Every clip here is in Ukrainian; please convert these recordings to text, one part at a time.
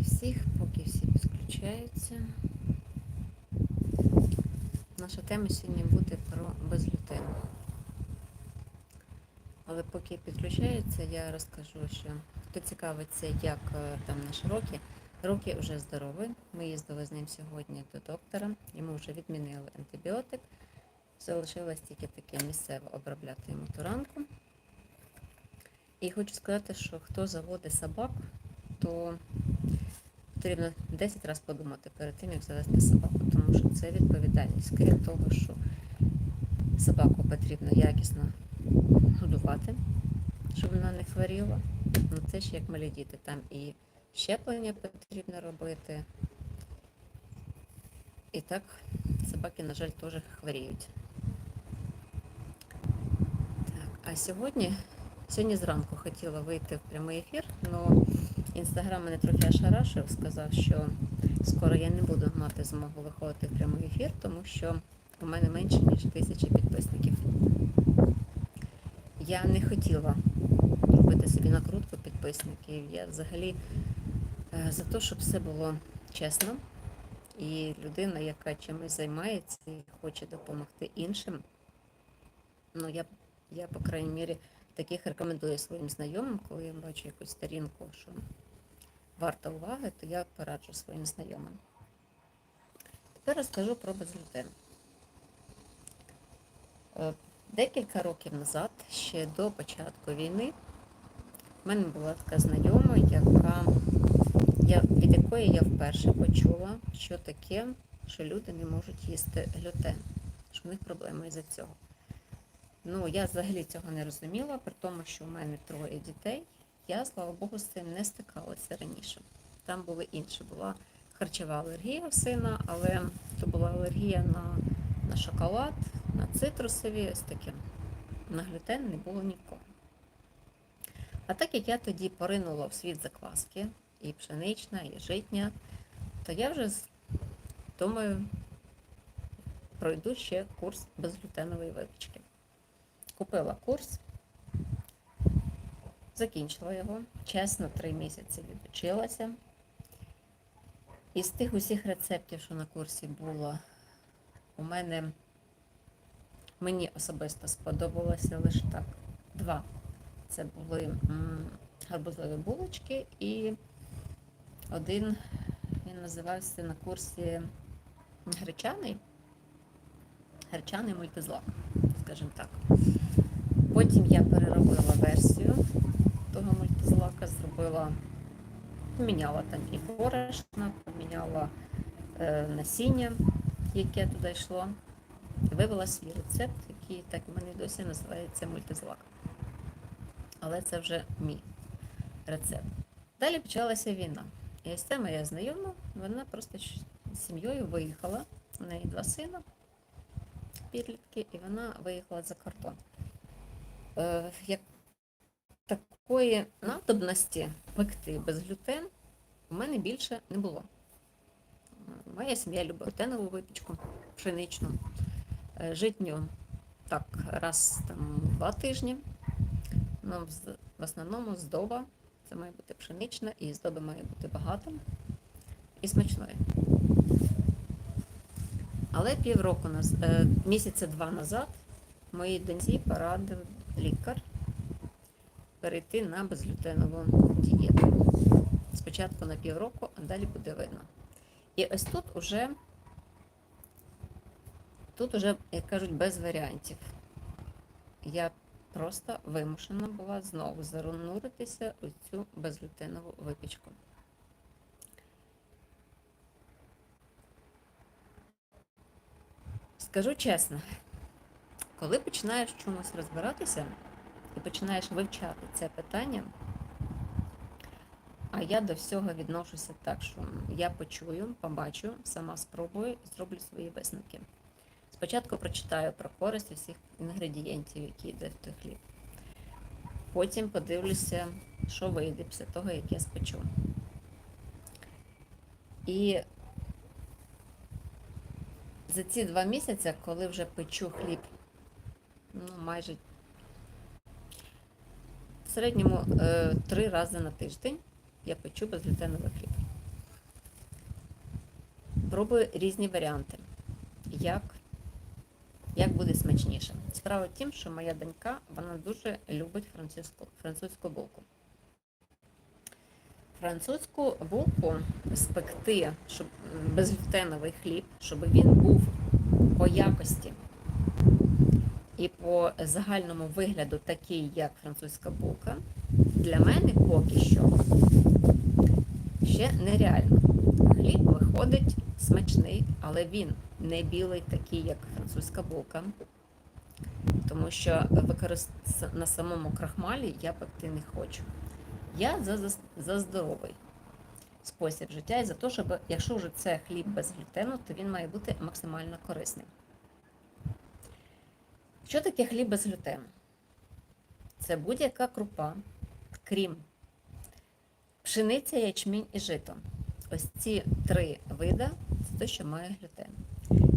Всіх, поки всі підключаються. Наша тема сьогодні буде про безглютен. Але поки підключаються, я розкажу, що хто цікавиться, як е, там наші роки. Роки вже здорові. Ми їздили з ним сьогодні до доктора, йому вже відмінили антибіотик. Залишилось тільки таке місцево обробляти йому ту ранку. І хочу сказати, що хто заводить собак, то потрібно 10 разів подумати перед тим, як завести собаку, тому що це відповідальність. Крім того, що собаку потрібно якісно годувати, щоб вона не хворіла. Ну це ж як малі діти. Там і щеплення потрібно робити. І так собаки, на жаль, теж хворіють. Так, а сьогодні, сьогодні зранку хотіла вийти в прямий ефір, але інстаграм мене трохи ошарашив, сказав, що скоро я не буду мати змогу виходити в прямий ефір, тому що у мене менше, ніж тисячі підписників. Я не хотіла робити собі накрутку підписників. Я взагалі е, за те, щоб все було чесно. І людина, яка чимось займається і хоче допомогти іншим, ну я, я по крайній мірі, таких рекомендую своїм знайомим, коли я бачу якусь сторінку, що варта уваги, то я пораджу своїм знайомим. Тепер розкажу про безглютен. Декілька років назад, ще до початку війни, в мене була така знайома, яка, я, від якої я вперше почула, що таке, що люди не можуть їсти глютен, що в них проблеми із-за цього. Ну, я взагалі цього не розуміла, при тому, що в мене троє дітей. Я, слава Богу, з цим не стикалася раніше. Там були інші. Була харчова алергія у сина, але то була алергія на, на шоколад, на цитрусові, ось таке. На глютен не було нікого. А так як я тоді поринула в світ закваски, і пшенична, і житня, то я вже думаю, пройду ще курс безглютенової випічки. Купила курс, закінчила його. Чесно, три місяці відучилася. Із тих усіх рецептів, що на курсі було, у мене мені особисто сподобалося лише так. Два. Це були гарбузові булочки і один, він називався на курсі гречаний, гречаний мультизлак, скажімо так. Потім я переробила версію того мультизлака, зробила, поміняла там і борошна, поміняла е, насіння, яке туди йшло. Вивела свій рецепт, який так в мене досі називається мультизлак. Але це вже мій рецепт. Далі почалася війна. І ось ця моя знайома, вона просто з сім'єю виїхала. У неї два сина, підлітки, і вона виїхала за кордон. Е, як такої надобності пекти безглютен у мене більше не було. Моя сім'я любить глютенову випічку, пшеничну, Е, житню так, раз там два тижні. Ну, в- основному здоба. Це має бути пшенична, і здоби має бути багато і смачною. Але півроку е, місяця два назад моїй доньці порадив лікар перейти на безглютенову дієту. Спочатку на півроку, а далі буде видно. І ось тут уже, тут уже, як кажуть, без варіантів. Я просто вимушена була знову зануритися у цю безглютенову випічку. Скажу чесно, коли починаєш чомусь розбиратися і починаєш вивчати це питання, а я до всього відношуся так, що я почую, побачу, сама спробую і зроблю свої висновки. Спочатку прочитаю про користь усіх інгредієнтів, які йде в той хліб. Потім подивлюся, що вийде після того, як я спечу. І за ці два місяці, коли вже печу хліб, ну майже середньому е, три рази на тиждень я печу безглютеновий хліб. пробую різні варіанти, як, як буде смачніше. Справа в тім, що моя донька вона дуже любить французьку, французьку булку. Французьку булку спекти, щоб безглютеновий хліб, щоб він був по якості і по загальному вигляду такий, як французька булка, для мене поки що ще нереально. Хліб виходить смачний, але він не білий, такий, як французька булка. Тому що використ... на самому крахмалі я пекти не хочу. Я за, за, здоровий спосіб життя і за те, щоб якщо вже це хліб без глютену, то він має бути максимально корисним. Що таке хліб без глютену? Це будь-яка крупа, крім пшениця, ячмінь і жито. Ось ці три вида це те, що має глютен.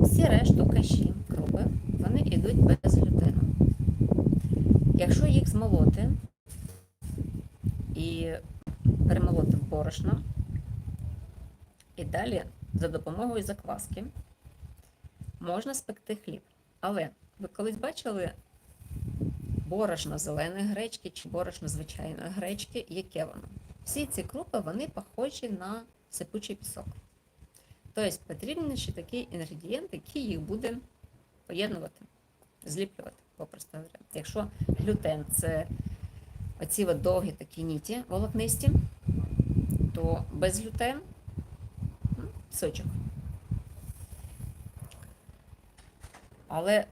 Всі решту каші, крупи, вони йдуть без глютену. Якщо їх змолоти і перемолоти в борошно, і далі за допомогою закваски можна спекти хліб. Але ви колись бачили борошно зеленої гречки чи борошно звичайної гречки, яке воно? Всі ці крупи вони похожі на сипучий пісок. Тобто потрібен ще такий інгредієнт, який їх буде поєднувати, зліплювати, попросту говоря. Якщо глютен це оці от довгі такі ніті волокнисті, то без глютен сочок. Але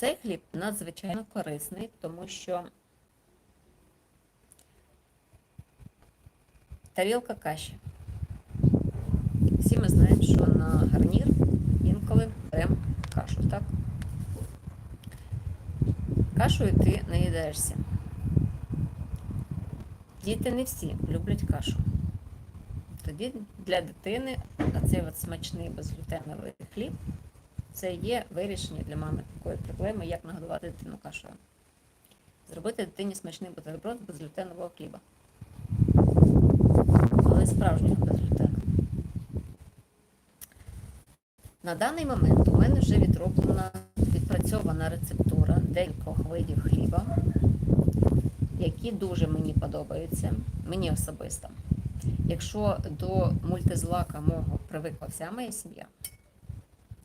цей хліб надзвичайно корисний, тому що тарілка каші. Всі ми знаємо, що на гарнір інколи беремо кашу, так? Кашою ти наїдаєшся. Діти не всі люблять кашу. Тоді для дитини цей от смачний безглютеновий хліб це є вирішення для мами такої проблеми, як нагодувати дитину кашею. Зробити дитині смачний бутерброд з безглютенового хліба. Але справжнього безглютену. На даний момент у мене вже відроблена, відпрацьована рецептура декількох видів хліба, які дуже мені подобаються, мені особисто. Якщо до мультизлака мого привикла вся моя сім'я,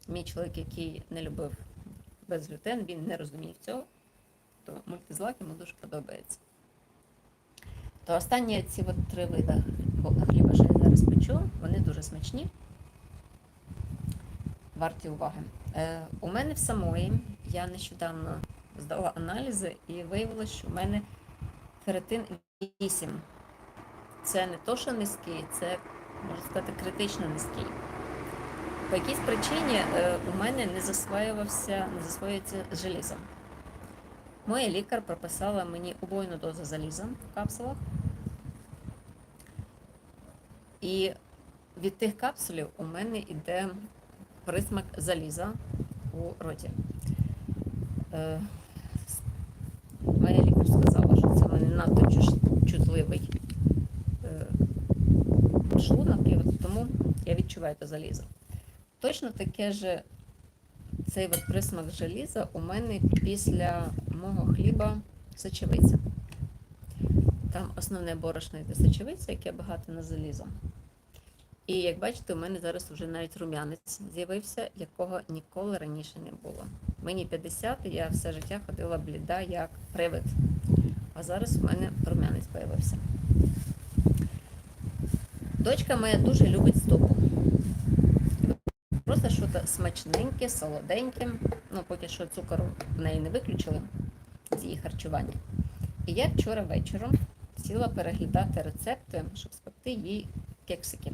мій чоловік, який не любив безглютен, він не розумів цього, то мультизлак йому дуже подобається. То останні ці от три види хліба, що я зараз печу, вони дуже смачні, варті уваги. Е, у мене в самої, я нещодавно здала аналізи і виявилося, що в мене ферритин 8. Це не то, що низький, це, можна сказати, критично низький. По якійсь причині е, у мене не засвоювався, не засвоюється желізо. Моя лікар прописала мені убойну дозу заліза в капсулах. І від тих капсулів у мене йде присмак заліза у роті. Е, Моя лікар сказала, що це в мене надто чутливий е, шлунок, і тому я відчуваю те залізо. Точно таке ж цей от присмак желіза у мене після мого хліба сочевиця. Там основне борошно йде сочевиця, яке багато на залізо. І як бачите, у мене зараз вже навіть рум'янець з'явився, якого ніколи раніше не було. Мені 50, і я все життя ходила бліда як привид. А зараз у мене рум'янець з'явився. Дочка моя дуже любить стопу. Просто смачненьке, солоденьке. Ну, поки що цукору в неї не виключили з її харчування. І я вчора вечором сіла переглядати рецепти, щоб спекти їй кексики.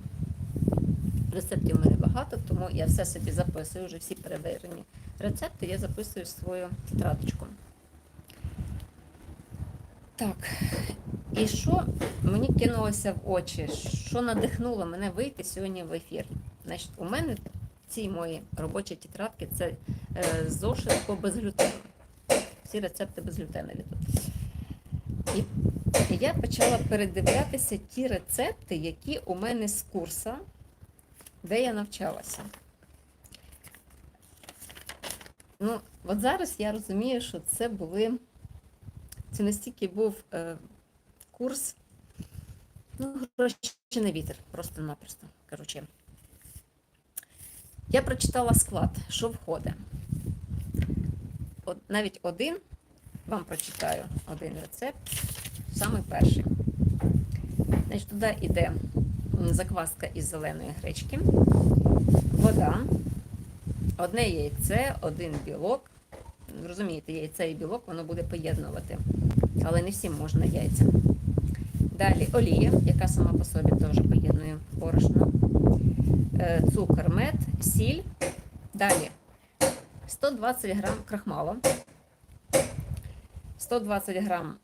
Рецептів у мене багато, тому я все собі записую, вже всі перевірені рецепти, я записую свою тетрадочку. Так, і що мені кинулося в очі, що надихнуло мене вийти сьогодні в ефір? Значить, у мене ці мої робочі тетрадки це е, зошит по безглютену. Всі рецепти безглютенові тут. І я почала передивлятися ті рецепти, які у мене з курсу, де я навчалася. Ну, от зараз я розумію, що це були. Це настільки був е, курс, ну, гроші на вітер, просто-напросто. Коротше. Я прочитала склад, що входить. От, навіть один, вам прочитаю один рецепт, самий перший. Значить, туди йде закваска із зеленої гречки, вода, одне яйце, один білок. Розумієте, яйце і білок воно буде поєднувати, але не всім можна яйця. Далі олія, яка сама по собі теж поєднує борошно, цукор, мед, сіль. Далі 120 грам крахмалу, 120 грам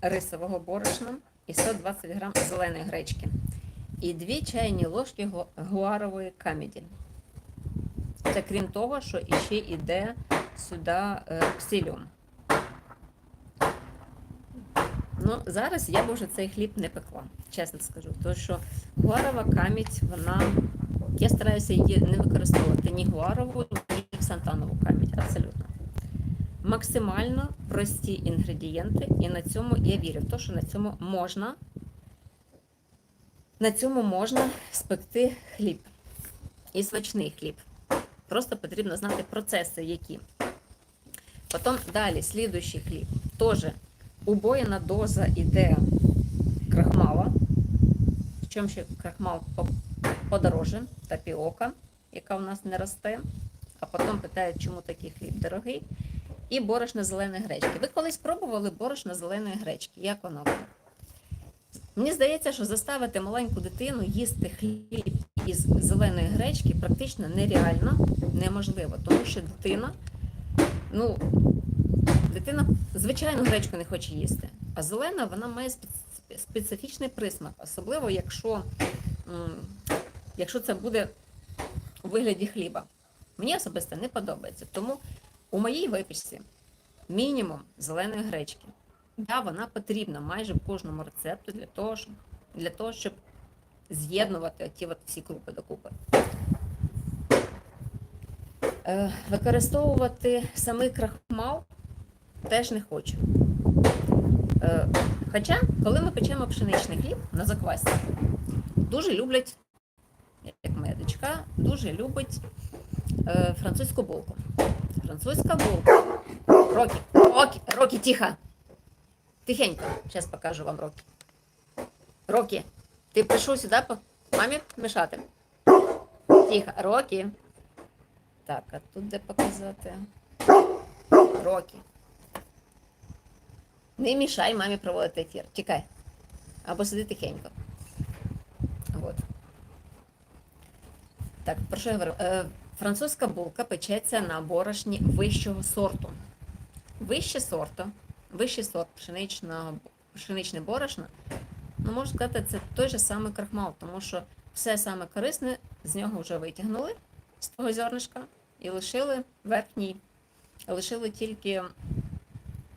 рисового борошна і 120 грам зеленої гречки. І 2 чайні ложки гуарової камеді. Це крім того, що іще йде сюди е, псиліум. Ну, зараз я б вже цей хліб не пекла, чесно скажу. Тому що гуарова камідь, вона. Я стараюся її не використовувати ні гуарову, ні сантанову камідь. Абсолютно. Максимально прості інгредієнти, і на цьому я вірю в те, що на цьому можна. На цьому можна спекти хліб. І смачний хліб. Просто потрібно знати процеси, які. Потім далі, слідуючий хліб. Теж убоєна доза іде крахмала. Чим ще крахмал по- подороже, тапіока, яка у нас не росте. А потім питають, чому такий хліб дорогий. І борошно зеленої гречки. Ви колись пробували борошно зеленої гречки? Як воно? Мені здається, що заставити маленьку дитину їсти хліб із зеленої гречки практично нереально, неможливо, тому що дитина, ну, дитина звичайну гречку не хоче їсти, а зелена вона має спец- специфічний присмак, особливо якщо, якщо це буде у вигляді хліба. Мені особисто не подобається. Тому у моїй випічці мінімум зеленої гречки. Да, вона потрібна майже в кожному рецепту для того, щоб, для того, щоб з'єднувати ті от всі крупи докупи. Е, використовувати самий крахмал теж не хочу. Е, хоча, коли ми печемо пшеничний хліб на заквасці, дуже люблять, як моя дочка, дуже любить е, французьку булку. Французька булка. Рокі, Рокі, Рокі, тихо. Тихенько. Зараз покажу вам Рокі. Рокі, ти прийшов сюди по мамі мішати. Тихо, Рокі. Так, а тут де показати? Рокі. Не мішай мамі проводити ефір. Тікай. Або сиди тихенько. Так, про що я говорю? Е, французька булка печеться на борошні вищого сорту. Вище сорту, вищий сорт пшеничного, пшеничне борошно, ну можна сказати, це той же самий крахмал, тому що все саме корисне з нього вже витягнули з того зернишка і лишили верхній, лишили тільки,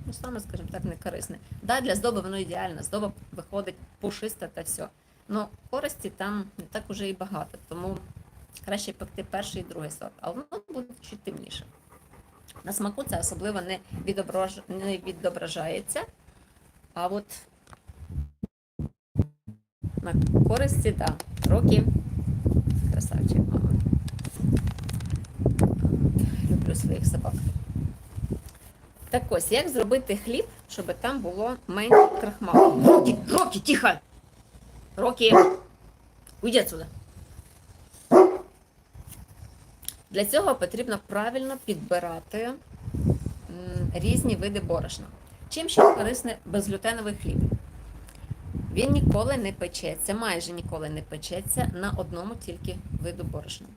ну саме, скажімо так, не корисне. Да, для здоби воно ідеально, здоба виходить пушиста та все. Ну, користі там не так уже і багато, тому краще пекти перший і другий сорт, але воно буде чуть темніше. На смаку це особливо не, відображ... не відображається. А от на користі, так, да. роки. Красавчик, мама. Люблю своїх собак. Так ось, як зробити хліб, щоб там було менше крахмалу? Рокі, Рокі, тихо! Рокі, уйди отсюда. Для цього потрібно правильно підбирати різні види борошна. Чим ще корисний безглютеновий хліб? Він ніколи не печеться, майже ніколи не печеться на одному тільки виду борошна.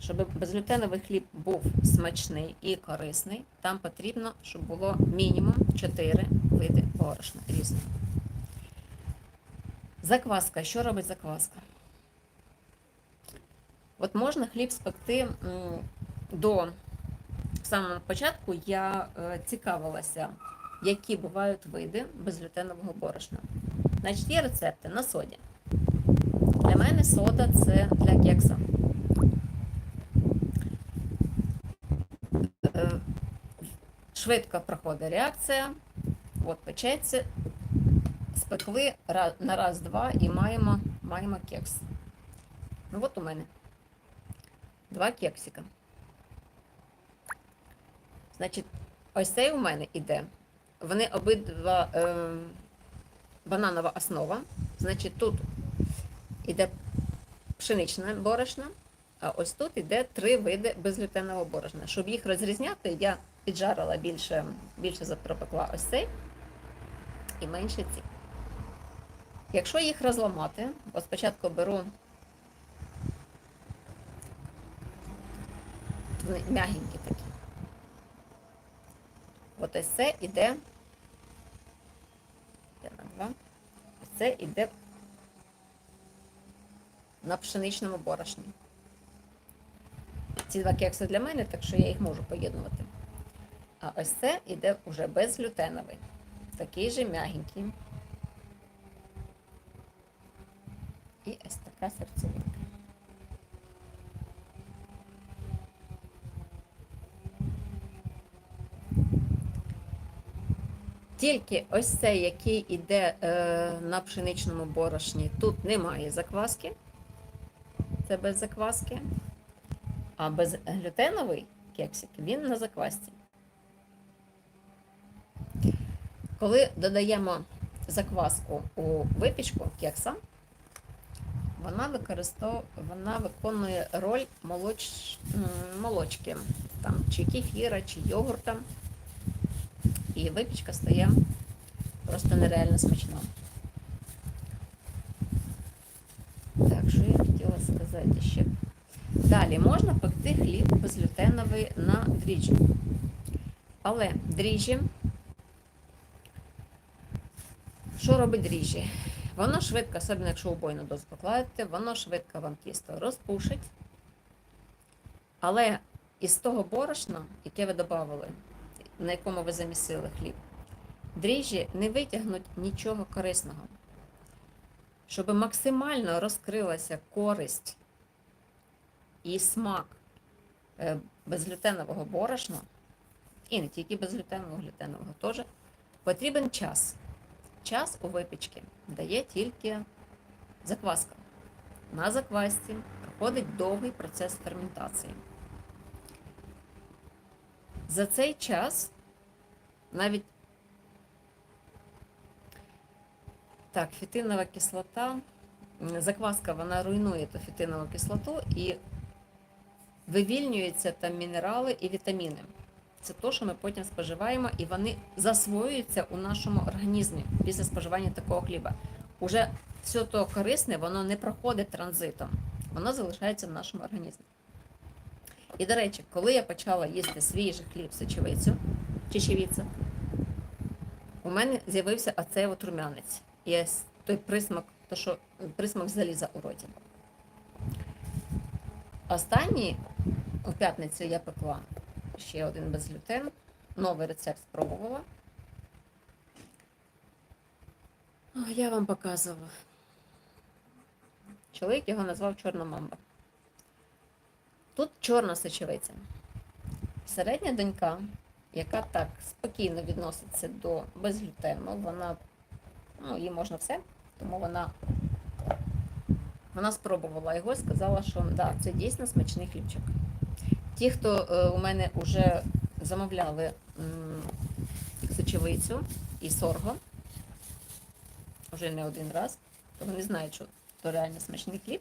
Щоб безглютеновий хліб був смачний і корисний, там потрібно, щоб було мінімум 4 види борошна різних. Закваска. Що робить закваска? От можна хліб спекти до в самому початку я цікавилася, які бувають види безглютенового борошна. Значить, є рецепти на соді. Для мене сода це для кекса. Е, швидко проходить реакція, от печеться, спекли на раз-два і маємо, маємо кекс. Ну от у мене два кексика. Значить, ось цей у мене іде. Вони обидва е, бананова основа. Значить, тут іде пшеничне борошно, а ось тут іде три види безглютенового борошна. Щоб їх розрізняти, я піджарила більше, більше запропекла ось цей і менше ці. Якщо їх розламати, спочатку беру м'ягенькі такі. От ось це іде. Ось це іде на пшеничному борошні. Ці два кекси для мене, так що я їх можу поєднувати. А ось це іде вже безглютеновий. Такий же м'ягенький. І ось така серцевинка. Тільки ось цей, який іде е, на пшеничному борошні, тут немає закваски. Це без закваски. А безглютеновий кексик, він на заквасці. Коли додаємо закваску у випічку кекса, вона використов... вона виконує роль молоч... молочки, там, чи кефіра, чи йогурта. І випічка стає просто нереально смачна. Так, що я хотіла сказати ще? Далі можна пекти хліб безглютеновий на дріжджі. Але дріжджі, що робить дріжджі? Воно швидко, особливо якщо убойну дозу покладете, воно швидко вам тісто розпушить. Але із того борошна, яке ви додавали, на якому ви замісили хліб, дріжджі не витягнуть нічого корисного. Щоб максимально розкрилася користь і смак е, безглютенового борошна, і не тільки безглютенового, глютенового теж, потрібен час. Час у випічки дає тільки закваска. На заквасці проходить довгий процес ферментації. За цей час навіть так, фітинова кислота, закваска вона руйнує ту фітинову кислоту і вивільнюються там мінерали і вітаміни. Це те, що ми потім споживаємо, і вони засвоюються у нашому організмі після споживання такого хліба. Уже все то корисне, воно не проходить транзитом, воно залишається в нашому організмі. І, до речі, коли я почала їсти свіжий хліб сечевицю, чечевицю, у мене з'явився оцей от рум'янець. Ось той присмак, то що присмак заліза у роті. Останній у п'ятницю я пекла ще один безглютен. Новий рецепт спробувала. Я вам показувала. Чоловік його назвав Чорна мамба. Тут чорна сечевиця. Середня донька, яка так спокійно відноситься до безглютену, вона, ну, їй можна все, тому вона, вона спробувала його і сказала, що да, це дійсно смачний хлібчик. Ті, хто е, у мене вже замовляли м, сечевицю і сорго, вже не один раз, то вони знають, що то реально смачний хліб.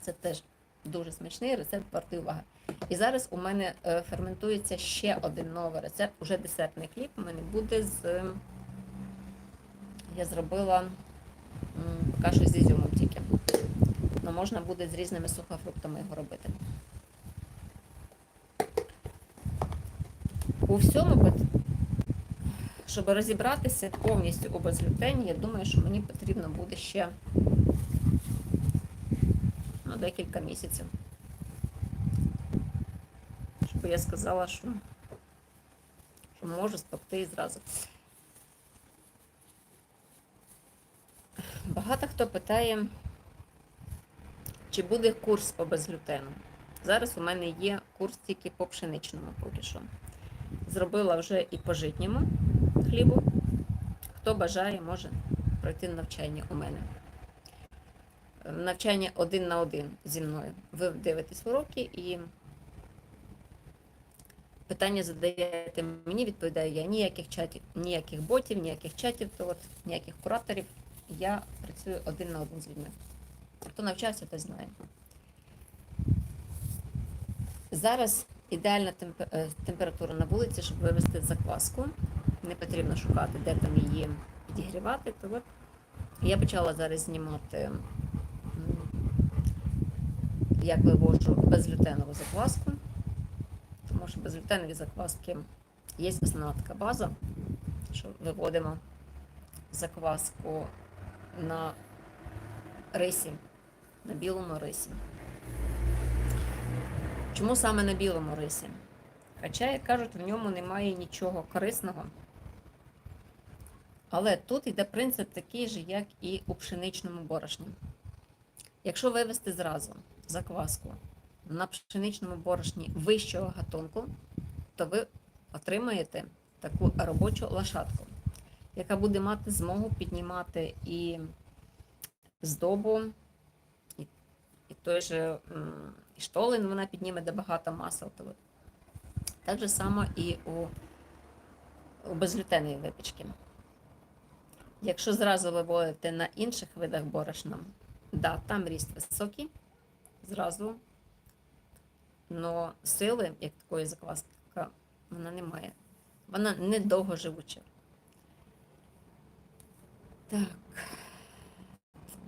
Це теж дуже смачний рецепт вартий уваги. І зараз у мене е, ферментується ще один новий рецепт, уже десертний хліб. У мене буде з. Я зробила що з ізюмом тільки. Ну, можна буде з різними сухофруктами його робити. У всьому, щоб розібратися повністю у безглютені, я думаю, що мені потрібно буде ще ну, декілька місяців. Щоб я сказала, що, що можу спекти і зразу. Багато хто питає, чи буде курс по безглютену. Зараз у мене є курс тільки по пшеничному поки що. зробила вже і по житньому хлібу. Хто бажає, може пройти навчання у мене. Навчання один на один зі мною. Ви дивитесь уроки і питання задаєте мені, відповідаю я. Ніяких чатів, ніяких ботів, ніяких чатів, то от, ніяких кураторів. Я працюю один на один з людьми. Хто навчався, той знає. Зараз ідеальна е, температура на вулиці, щоб вивести закваску. Не потрібно шукати, де там її підігрівати. То от я почала зараз знімати, як вивожу безглютенову закваску. Тому що безглютенові закваски є основна така база, що виводимо закваску на рисі, на білому рисі. Чому саме на білому рисі? Хоча, як кажуть, в ньому немає нічого корисного. Але тут йде принцип такий же, як і у пшеничному борошні. Якщо вивести зразу закваску на пшеничному борошні вищого гатунку, то ви отримаєте таку робочу лошадку, яка буде мати змогу піднімати і здобу, і, і той же і штолен вона підніме, де багато масел. Так же само і у, у безглютеновій випічки. Якщо зразу виводите на інших видах борошна, да, там ріст високий, зразу, але сили, як такої закваски, вона не має. Вона не довгоживуча. Так.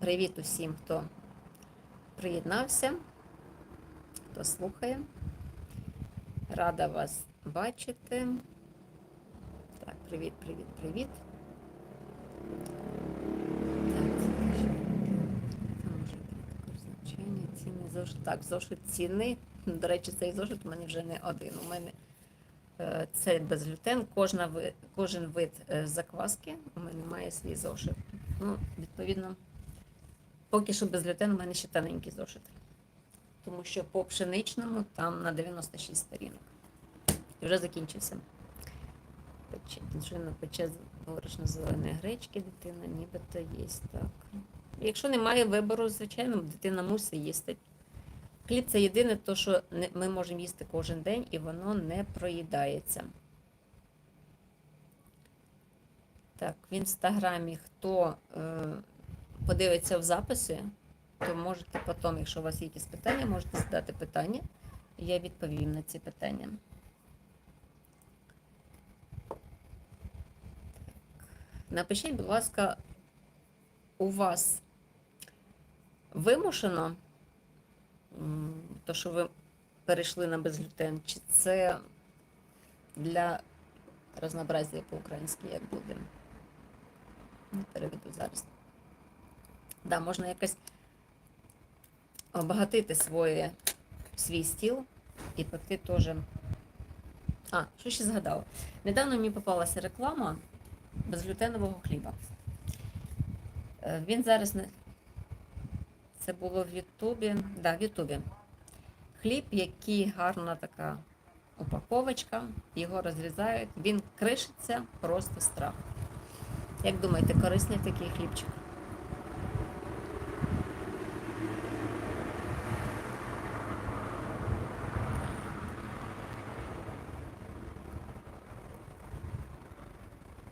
Привіт усім, хто приєднався, хто слухає. Рада вас бачити. Так, привіт, привіт, привіт. Так, це що? Там вже також значення, ціни, зошит. Так, зошит ціни. До речі, цей зошит у мене вже не один. У мене е, це безглютен, кожна кожен вид е, закваски у мене має свій зошит. Ну, відповідно, поки що безглютен у мене ще тоненький зошит. Тому що по пшеничному там на 96 сторінок. І вже закінчився. Дружина пече борошно зеленої гречки, дитина нібито їсть так. Якщо немає вибору, звичайно, дитина мусить їсти. Хліб це єдине, то, що ми можемо їсти кожен день і воно не проїдається. Так, в інстаграмі, хто е, подивиться в записи, то можете потім, якщо у вас є якісь питання, можете задати питання, я відповім на ці питання. Напишіть, будь ласка, у вас вимушено, то, що ви перейшли на безглютен, чи це для разнообразія по-українськи, як буде? Не переведу зараз. Да, можна якось обагатити своє, свій стіл і пекти теж. А, що ще згадала? Недавно мені попалася реклама безглютенового хліба. Е, Він зараз. Це було в Ютубі. Да, в Ютубі. Хліб, який гарна така упаковочка, його розрізають, він кришиться просто страх. Як думаєте, корисний такий хлібчик?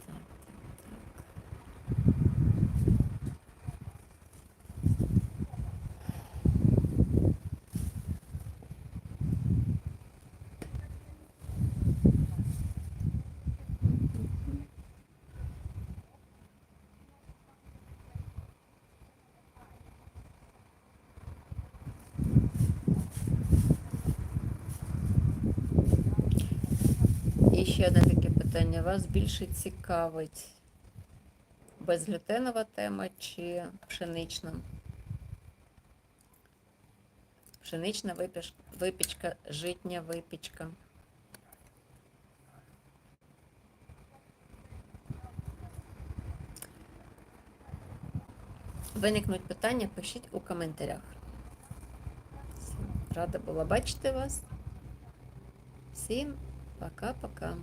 Так, так, так. І ще одне таке питання. Вас більше цікавить безглютенова тема чи пшенична? Пшенична випіш- випічка, житня випічка. Виникнуть питання, пишіть у коментарях. Рада була бачити вас. Всім Пока-пока.